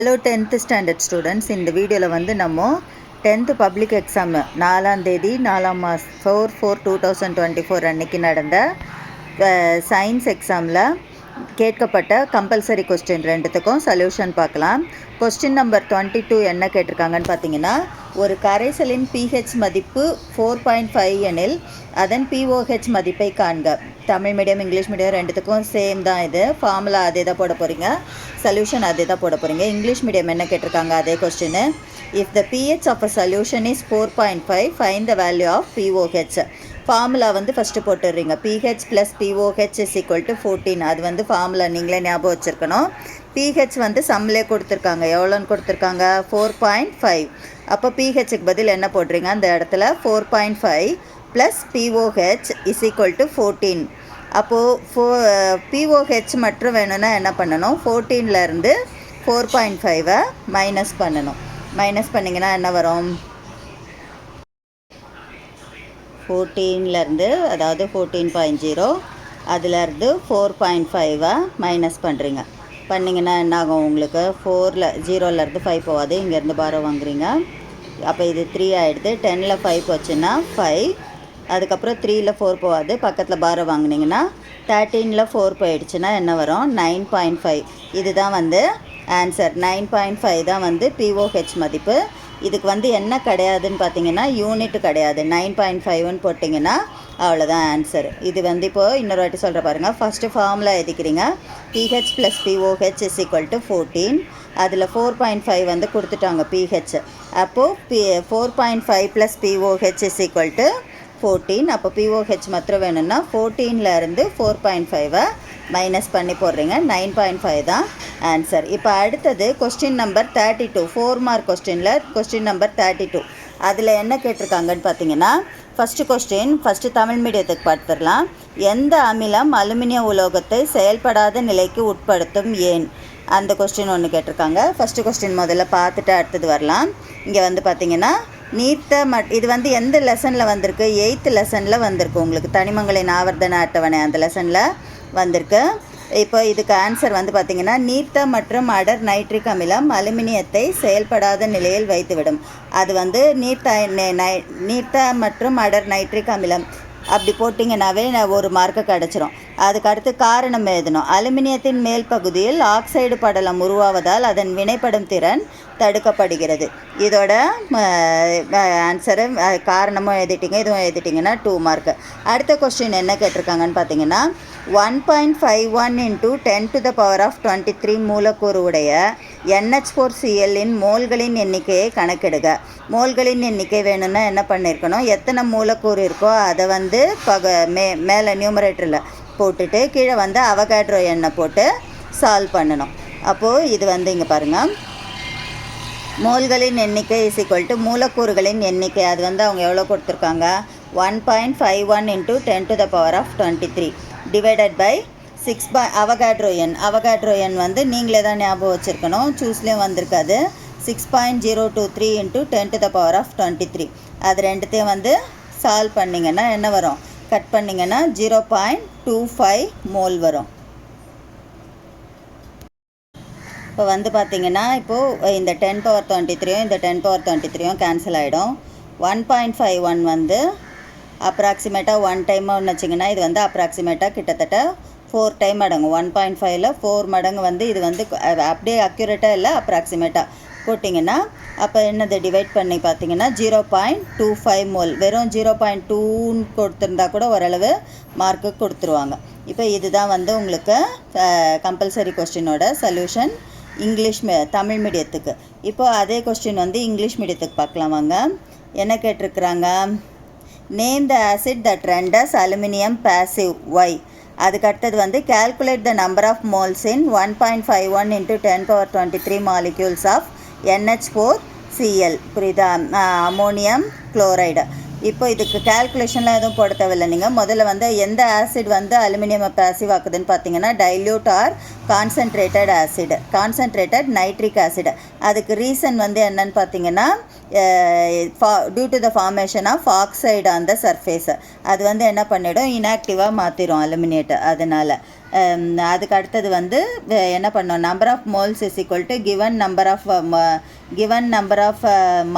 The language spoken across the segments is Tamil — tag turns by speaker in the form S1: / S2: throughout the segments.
S1: ஹலோ டென்த்து ஸ்டாண்டர்ட் ஸ்டூடெண்ட்ஸ் இந்த வீடியோவில் வந்து நம்ம டென்த்து பப்ளிக் எக்ஸாம் நாலாம் தேதி நாலாம் mass four four two thousand twenty four அன்னைக்கு நடந்த சயின்ஸ் எக்ஸாமில் கேட்கப்பட்ட கம்பல்சரி கொஸ்டின் ரெண்டுத்துக்கும் சொல்யூஷன் பார்க்கலாம். கொஸ்டின் நம்பர் டுவெண்ட்டி டூ என்ன கேட்டிருக்காங்கன்னு பார்த்தீங்கன்னா ஒரு கரைசலின் பிஹெச் மதிப்பு ஃபோர் பாயிண்ட் ஃபைவ் எனில் அதன் பிஓஹெச் மதிப்பை காண்க. தமிழ் மீடியம் இங்கிலீஷ் மீடியம் ரெண்டுத்துக்கும் சேம் தான் இது. ஃபார்முலா அதே தான் போட போகிறீங்க சொல்யூஷன் அதே தான் போட போகிறீங்க இங்கிலீஷ் மீடியம் என்ன கேட்டிருக்காங்க அதே question if the pH of a solution is four point five find the value of pOH formula வந்து first போட்டுடுறீங்க. PH plus pOH is equal to fourteen அது வந்து ஃபார்முலா நீங்களே ஞாபகம் வச்சுருக்கணும். பிஹெச் வந்து சம்லே கொடுத்துருக்காங்க. எவ்வளோன்னு கொடுத்துருக்காங்க? ஃபோர் பாயிண்ட் ஃபைவ் அப்போ பிஹெச்சுக்கு பதில் என்ன போடுறீங்க? அந்த இடத்துல four point five plus pOH is equal to fourteen அப்போது ஃபோ பிஓஹெச் மட்டும் வேணும்னா என்ன பண்ணணும்? ஃபோர்டீன்லேருந்து ஃபோர் பாயிண்ட் ஃபைவை மைனஸ் பண்ணணும். மைனஸ் பண்ணிங்கன்னா என்ன வரும்? ஃபோர்டீன்லேருந்து அதாவது ஃபோர்டீன் பாயிண்ட் ஜீரோ அதுலேருந்து ஃபோர் பாயிண்ட் ஃபைவை மைனஸ் பண்ணுறீங்க பண்ணிங்கன்னா என்ன ஆகும் உங்களுக்கு ஃபோரில் ஜீரோலேருந்து ஃபைவ் போகாது இங்கேருந்து பாரோ வாங்குறீங்க. அப்போ இது த்ரீ ஆகிடுது டெனில் ஃபைவ் போச்சுன்னா ஃபைவ் அதுக்கப்புறம் த்ரீயில் ஃபோர் போகாது பக்கத்தில் பாரோ வாங்கினீங்கன்னா தேர்ட்டீனில் ஃபோர் போயிடுச்சுன்னா என்ன வரும்? நைன் பாயிண்ட் ஃபைவ் இதுதான் வந்து ஆன்சர் நைன் பாயிண்ட் ஃபைவ் தான் வந்து பிஓஹெச் மதிப்பு. இதுக்கு வந்து என்ன கிடையாதுன்னு பார்த்தீங்கன்னா யூனிட் கிடையாது. நைன் பாயிண்ட் ஃபைவ்னு போட்டிங்கன்னா அவ்வளோதான் ஆன்சர் இது வந்து இப்போது இன்னொரு வாட்டி சொல்கிற பாருங்கள் ஃபஸ்ட்டு ஃபார்மில் எழுதிக்கிறீங்க. PH plus pOH is equal to fourteen அதில் ஃபோர் பாயிண்ட் ஃபைவ் வந்து கொடுத்துட்டாங்க பிஹெச் அப்போது B four point five plus pOH is equal to fourteen அப்போ பிஓஹெச் மாத்திரம் வேணும்னா ஃபோர்டீனில் இருந்து ஃபோர் பாயிண்ட் ஃபைவை மைனஸ் பண்ணி போடுறீங்க. நைன் பாயிண்ட் ஃபைவ் தான் ஆன்சர் இப்போ அடுத்தது question number thirty two four mark கொஸ்டினில் கொஸ்டின் நம்பர் தேர்ட்டி டூ அதில் என்ன கேட்டிருக்காங்கன்னு பார்த்தீங்கன்னா ஃபஸ்ட்டு கொஸ்டின் ஃபஸ்ட்டு தமிழ் மீடியத்துக்கு பார்த்துடலாம். எந்த அமிலம் அலுமினிய உலோகத்தை செயல்படாத நிலைக்கு உட்படுத்தும் ஏன்? அந்த கொஸ்டின் ஒன்று கேட்டிருக்காங்க. ஃபஸ்ட்டு கொஸ்டின் முதல்ல பார்த்துட்டு அடுத்தது வரலாம். இங்கே வந்து பார்த்தீங்கன்னா நீர்த்த மட் இது வந்து எந்த லெசனில் வந்திருக்கு? எயித்து லெசனில் வந்திருக்கு. உங்களுக்கு தனிமங்களின் ஆவர்த்தன அட்டவணை அந்த லெசனில் வந்திருக்கு. இப்போ இதுக்கு ஆன்சர் வந்து பார்த்திங்கன்னா நீர்த்த மற்றும் அடர் நைட்ரிக் அமிலம் அலுமினியத்தை செயல்படாத நிலையில் வைத்துவிடும். அது வந்து நீர்த்த நீர்த்த மற்றும் அடர் நைட்ரிக் அமிலம். அப்படி போட்டிங்கனாவே ஒரு மார்க்கு கிடச்சிரும். அதுக்கு அடுத்து காரணம் எழுதணும் அலுமினியத்தின் மேல் பகுதியில் ஆக்சைடு படலம் உருவாவதால் அதன் வினைப்படும் திறன் தடுக்கப்படுகிறது. இதோட ஆன்சரு காரணமும் எழுதிட்டிங்க இதுவும் எழுதிட்டிங்கன்னா டூ மார்க் அடுத்த கொஸ்டின் என்ன கேட்டிருக்காங்கன்னு பார்த்தீங்கன்னா one point five one into ten to the power of twenty three மூலக்கூறு உடைய என்ஹெச் ஃபோர் சிஎல்லின் மோல்களின் எண்ணிக்கையை கணக்கெடுக. மோல்களின் எண்ணிக்கை வேணும்னா என்ன பண்ணியிருக்கணும் எத்தனை மூலக்கூறு இருக்கோ அதை வந்து பக மே மேலே நியூமரேட்டரில் போட்டுட்டு கீழே வந்து அவகேட்ரோ எண்ணெய் போட்டு சால்வ் பண்ணணும். அப்போது இது வந்து இங்கே பாருங்கள் மோல்களின் எண்ணிக்கை இஸ் ஈக்குவல் டு மூலக்கூறுகளின் எண்ணிக்கை. அது வந்து அவங்க எவ்வளோ கொடுத்துருக்காங்க? One point five one into ten to the power of twenty three divided by six by Avogadro எண். அவகாட்ரோ எண் வந்து நீங்களே தான் ஞாபகம் வச்சுருக்கணும். சூஸ்லேயும் வந்திருக்காது. Six point zero two three into ten to the power of twenty three அது ரெண்டுத்தையும் வந்து சால்வ் பண்ணிங்கன்னா என்ன வரும்? கட் பண்ணிங்கன்னா zero point two five mole வரும். இப்போ வந்து பார்த்தீங்கன்னா இப்போது இந்த டென் பவர் டுவெண்ட்டி த்ரீயும் இந்த டென் பவர் டுவெண்ட்டி த்ரீயும் கேன்சல் ஆகிடும் ஒன் பாயிண்ட் ஃபைவ் ஒன் வந்து அப்ராக்சிமேட்டாக ஒன் டைம் ஒன்று வச்சிங்கன்னா இது வந்து அப்ராக்சிமேட்டாக கிட்டத்தட்ட ஃபோர் டைம் அடங்கும் ஒன் பாயிண்ட் ஃபைவ்ல ஃபோர் மடங்கு வந்து இது வந்து அப்படியே அக்யூரேட்டாக இல்லை அப்ராக்சிமேட்டாக போட்டிங்கன்னா அப்போ என்னது டிவைட் பண்ணி பார்த்தீங்கன்னா zero point two five mole வெறும் ஜீரோ பாயிண்ட் டூன்னு கொடுத்துருந்தா கூட ஓரளவு மார்க்கு கொடுத்துருவாங்க. இப்போ இதுதான் வந்து உங்களுக்கு கம்பல்சரி கொஸ்டினோட சொல்யூஷன் இங்கிலீஷ் மீ தமிழ் மீடியத்துக்கு இப்போது அதே கொஸ்டின் வந்து இங்கிலீஷ் மீடியத்துக்கு பார்க்கலாம் வாங்க. என்ன கேட்டிருக்கிறாங்க? Name the acid that renders aluminium passive why அதுக்கு அடுத்தது வந்து calculate the number of moles in one point five one into ten power twenty three molecules of NH four Cl புரியுதா? Ammonium chloride. இப்போ இதுக்கு கேல்குலேஷன்லாம் எதுவும் போட தேவையில்லை. நீங்கள் முதல்ல வந்து எந்த ஆசிட் வந்து அலுமினியம் பேசிவ் ஆக்குதுன்னு பார்த்தீங்கன்னா dilute or concentrated acid concentrated nitric acid அதுக்கு ரீசன் வந்து என்னன்னு பார்த்தீங்கன்னா due to the formation of oxide on the surface அது வந்து என்ன பண்ணிடும்? இன்ஆக்டிவாக மாற்றிடும் அலுமினேட் அதனால் Um, அதுக்கு அடுத்தது வந்து என்ன பண்ணோம்? Number of moles is equal to given number of given number of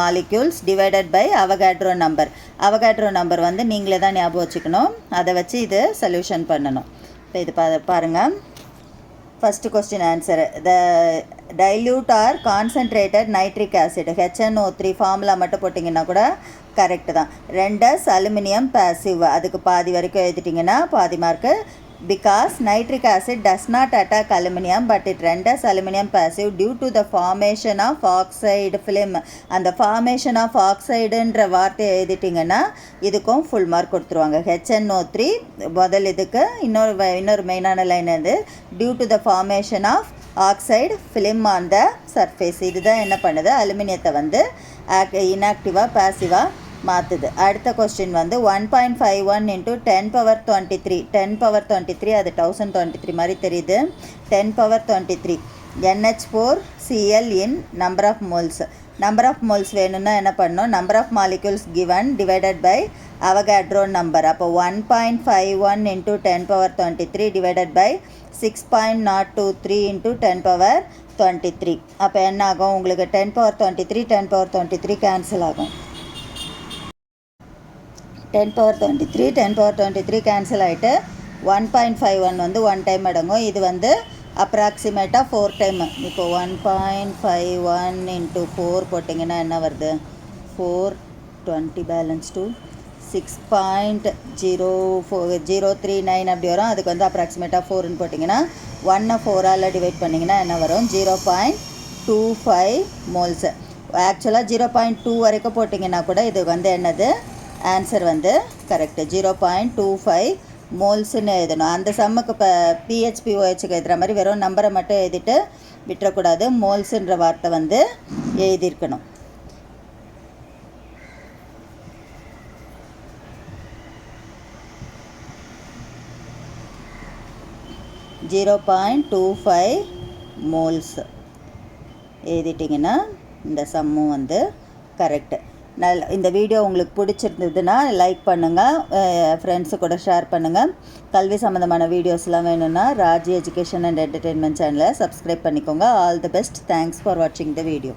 S1: molecules divided by Avogadro number Avogadro number வந்து நீங்களே தான் ஞாபகம் வச்சுக்கணும். அதை வச்சு இது சொல்யூஷன் பண்ணணும். இப்போ இது பா பாருங்கள் first question answer the dilute or concentrated nitric acid HNO three formula மட்டும் போட்டிங்கன்னா கூட கரெக்டு தான். ரெண்டஸ் அலுமினியம் பேசிவ் அதுக்கு பாதி வரைக்கும் எழுதிட்டிங்கன்னா பாதி mark because nitric acid does not attack aluminium but it renders aluminium passive due to the formation of oxide film அந்த ஃபார்மேஷன் ஆஃப் ஆக்சைடுன்ற வார்த்தையை எழுதிட்டிங்கன்னா இதுக்கும் ஃபுல் மார்க் கொடுத்துருவாங்க. ஹெச்என்ஓ த்ரீ முதல் இதுக்கு இன்னொரு இன்னொரு மெயினான லைன் அது due to the formation of oxide film on the surface இதுதான் என்ன பண்ணுது? அலுமினியத்தை வந்து இன்ஆக்டிவாக பேசிவாக மாற்றுது அடுத்த கொஸ்டின் வந்து one point five one into ten power twenty three ten power twenty three அது தௌசண்ட் டுவெண்ட்டி த்ரீ மாதிரி தெரியுது. Ten power twenty three NH four Cl in number of moles number of moles வேணும்னா என்ன பண்ணணும்? Number of molecules given divided by Avogadro number அப்போ one point five one into ten power twenty three divided by six point naught two three into ten power twenty three அப்போ என்ன ஆகும் உங்களுக்கு ten power twenty three ten power twenty three cancel ஆகும். Ten power twenty three ten power twenty three cancel ஆகிட்டு ஒன் பாயிண்ட் ஃபைவ் ஒன் வந்து ஒன் டைம் அடங்கும். இது வந்து அப்ராக்சிமேட்டாக ஃபோர் டைம் இப்போ one point five one into four போட்டிங்கன்னா என்ன வருது? Four twenty balance two six point zero four zero three nine அப்படி வரும். அதுக்கு வந்து அப்ராக்சிமேட்டாக ஃபோர்னு போட்டிங்கன்னா ஒன்னை ஃபோரால் டிவைட் பண்ணிங்கன்னா என்ன வரும்? Zero point two five moles ஆக்சுவலாக ஜீரோ பாயிண்ட் டூ வரைக்கும் போட்டிங்கன்னா கூட இது வந்து என்னது? ஆன்சர் வந்து correct zero point two five மோல்ஸ்னு எழுதணும். அந்த சம்முக்கு இப்போ பிஹெச்பிஓஹெச்சுக்கு எழுதுகிற மாதிரி வெறும் நம்பரை மட்டும் எழுதிட்டு விட்டுறக்கூடாது. மோல்ஸுன்ற வார்த்தை வந்து எழுதியிருக்கணும். Zero point two five moles எழுதிட்டிங்கன்னா இந்த சம்மும் வந்து கரெக்டு நல் இந்த வீடியோ உங்களுக்கு பிடிச்சிருந்ததுன்னா லைக் பண்ணுங்கள் ஃப்ரெண்ட்ஸு கூட ஷேர் பண்ணுங்கள் கல்வி சம்மந்தமான வீடியோஸ்லாம் வேணும்னா ராஜி எஜுகேஷன் அண்ட் என்டர்டெயின்மெண்ட் சேனலை சப்ஸ்கிரைப் பண்ணிக்கோங்க. All the best thanks for வாட்சிங் த வீடியோ